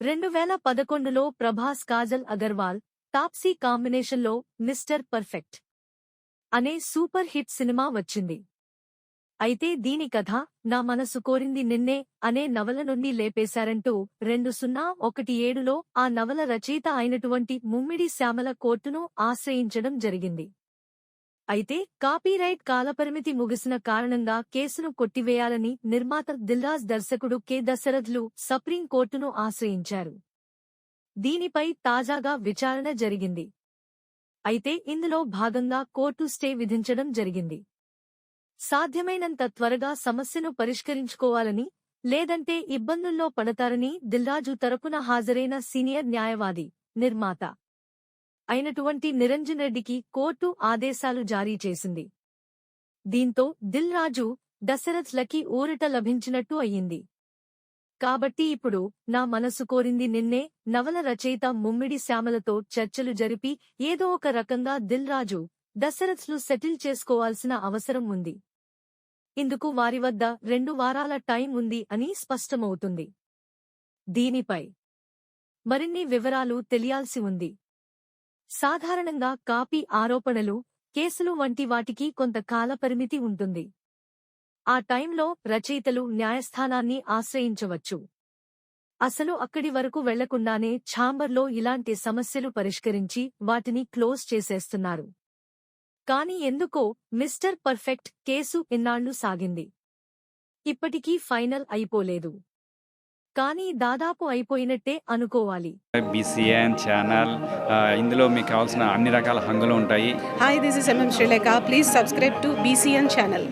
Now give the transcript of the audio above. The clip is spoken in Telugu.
రెండు వేల పదకొండులో ప్రభాస్ కాజల్ అగర్వాల్ తాప్సీ కాంబినేషన్లో మిస్టర్ పర్ఫెక్ట్ అనే సూపర్ హిట్ సినిమా వచ్చింది. అయితే దీని కథ నా మనసు కోరింది నిన్నే అనే నవల నుండి లేపేశారంటూ రెండు సున్నా ఒకటి ఏడులో ఆ నవల రచయిత అయినటువంటి ముమ్మిడి శ్యామల కోర్టును ఆశ్రయించడం జరిగింది. అయితే కాపీరైట్ కాలపరిమితి ముగిసిన కారణంగా కేసును కొట్టివేయాలని నిర్మాత దిల్రాజ్ దర్శకుడు కె. దశరథ్లు సుప్రీంకోర్టును ఆశ్రయించారు. దీనిపై తాజాగా విచారణ జరిగింది. అయితే ఇందులో భాగంగా కోర్టు స్టే విధించడం జరిగింది. సాధ్యమైనంత త్వరగా సమస్యను పరిష్కరించుకోవాలని లేదంటే ఇబ్బందుల్లో పడతారని దిల్రాజు తరపున హాజరైన సీనియర్ న్యాయవాది నిర్మాత అయినటువంటి నిరంజన్ రెడ్డికి కోర్టు ఆదేశాలు జారీ చేసింది. దీంతో దిల్ రాజు దశరథ్లకి ఊరట లభించినట్టు అయ్యింది. కాబట్టి ఇప్పుడు నా మనసు కోరింది నిన్నే నవల రచయిత ముమ్మిడి శ్యామలతో చర్చలు జరిపి ఏదో ఒక రకంగా దిల్ రాజు దశరథ్లు సెటిల్ చేసుకోవాల్సిన అవసరం ఉంది. ఇందుకు వారి వద్ద రెండు వారాల టైం ఉంది అని స్పష్టమవుతుంది. దీనిపై మరిన్ని వివరాలు తెలియాల్సి ఉంది. సాధారణంగా కాపీ ఆరోపణలు కేసులు వంటి వాటికి కొంత కాలపరిమితి ఉంటుంది. ఆ టైంలో రచయితలు న్యాయస్థానాన్ని ఆశ్రయించవచ్చు. అసలు అక్కడి వరకు వెళ్ళకుండానే ఛాంబర్లో ఇలాంటి సమస్యలు పరిష్కరించి వాటిని క్లోజ్ చేసేస్తున్నారు. కాని ఎందుకో మిస్టర్ పర్ఫెక్ట్ కేసు ఇన్నాళ్ళు సాగింది. ఇప్పటికీ ఫైనల్ అయిపోలేదు. కానీ దాదాపు అయిపోయినట్టే అనుకోవాలి బీసీఎన్ ఛానల్ ఇందులో మీకు కావాల్సిన అన్ని రకాల హంగులు ఉంటాయి Hi, this is MM Sri Lanka. Please subscribe to BCN channel.